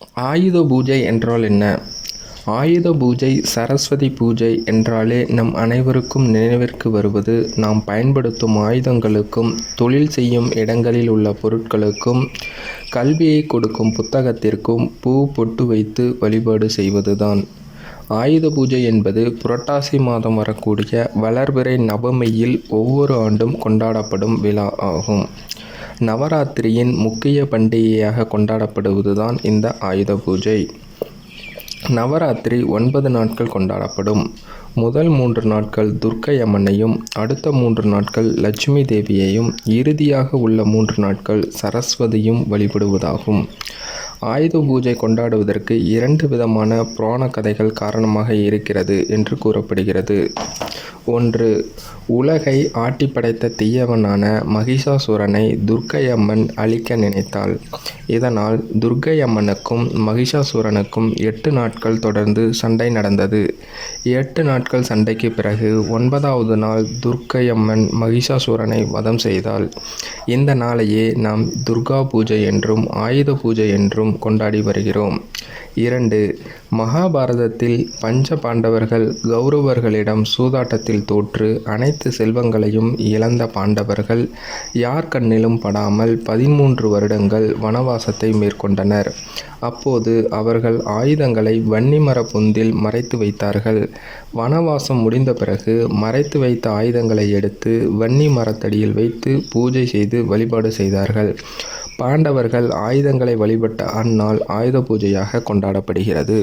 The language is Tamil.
ஆயுத பூஜை என்றால் என்ன? ஆயுத பூஜை சரஸ்வதி பூஜை என்றாலே நம் அனைவருக்கும் நினைவிற்கு வருவது. நாம் பயன்படுத்தும் ஆயுதங்களுக்கும் தொழில் செய்யும் இடங்களில் உள்ள பொருட்களுக்கும் கல்வியை கொடுக்கும் புத்தகத்திற்கும் பூ பொட்டு வைத்து வழிபாடு செய்வதுதான். ஆயுத பூஜை என்பது புரட்டாசி மாதம் வரக்கூடிய வளர்பிறை நவமியில் ஒவ்வொரு ஆண்டும் கொண்டாடப்படும் விழா ஆகும். நவராத்திரியின் முக்கிய பண்டிகையாக கொண்டாடப்படுவதுதான் இந்த ஆயுத பூஜை. நவராத்திரி ஒன்பது நாட்கள் கொண்டாடப்படும். முதல் மூன்று நாட்கள் துர்க்கை அம்மனையும் அடுத்த மூன்று நாட்கள் லட்சுமி தேவியையும் இறுதியாக உள்ள மூன்று நாட்கள் சரஸ்வதியும் வழிபடுவதாகும். ஆயுத பூஜை கொண்டாடுவதற்கு இரண்டு விதமான புராண கதைகள் காரணமாக இருக்கிறது என்று கூறப்படுகிறது. ஒன்று உலகை ஆட்டி படைத்த தீயவனான மகிஷாசுரனை துர்க்கை அம்மன் அழிக்க நினைத்தாள். இதனால் துர்க்கை அம்மனுக்கும் மகிஷாசுரனுக்கும் எட்டு நாட்கள் தொடர்ந்து சண்டை நடந்தது. எட்டு நாட்கள் சண்டைக்கு பிறகு ஒன்பதாவது நாள் துர்க்கை அம்மன் மகிஷாசுரனை வதம் செய்தாள். இந்த நாளையே நாம் துர்கா பூஜை என்றும் ஆயுத பூஜை என்றும் கொண்டாடி வருகிறோம். இரண்டு மகாபாரதத்தில் பஞ்ச பாண்டவர்கள் கௌரவர்களிடம் சூதாட்டத்தில் தோற்று அனைத்து செல்வங்களையும் இழந்த பாண்டவர்கள் யார் கண்ணிலும் படாமல் பதிமூன்று வருடங்கள் வனவாசத்தை மேற்கொண்டனர். அப்போது அவர்கள் ஆயுதங்களை வன்னிமர பொந்தில் மறைத்து வைத்தார்கள். வனவாசம் முடிந்த பிறகு மறைத்து வைத்த ஆயுதங்களை எடுத்து வன்னி மரத்தடியில் வைத்து பூஜை செய்து வழிபாடு செய்தார்கள். பாண்டவர்கள் ஆயுதங்களை வழிபட்ட அந்நாள் ஆயுத பூஜையாக கொண்டாடப்படுகிறது.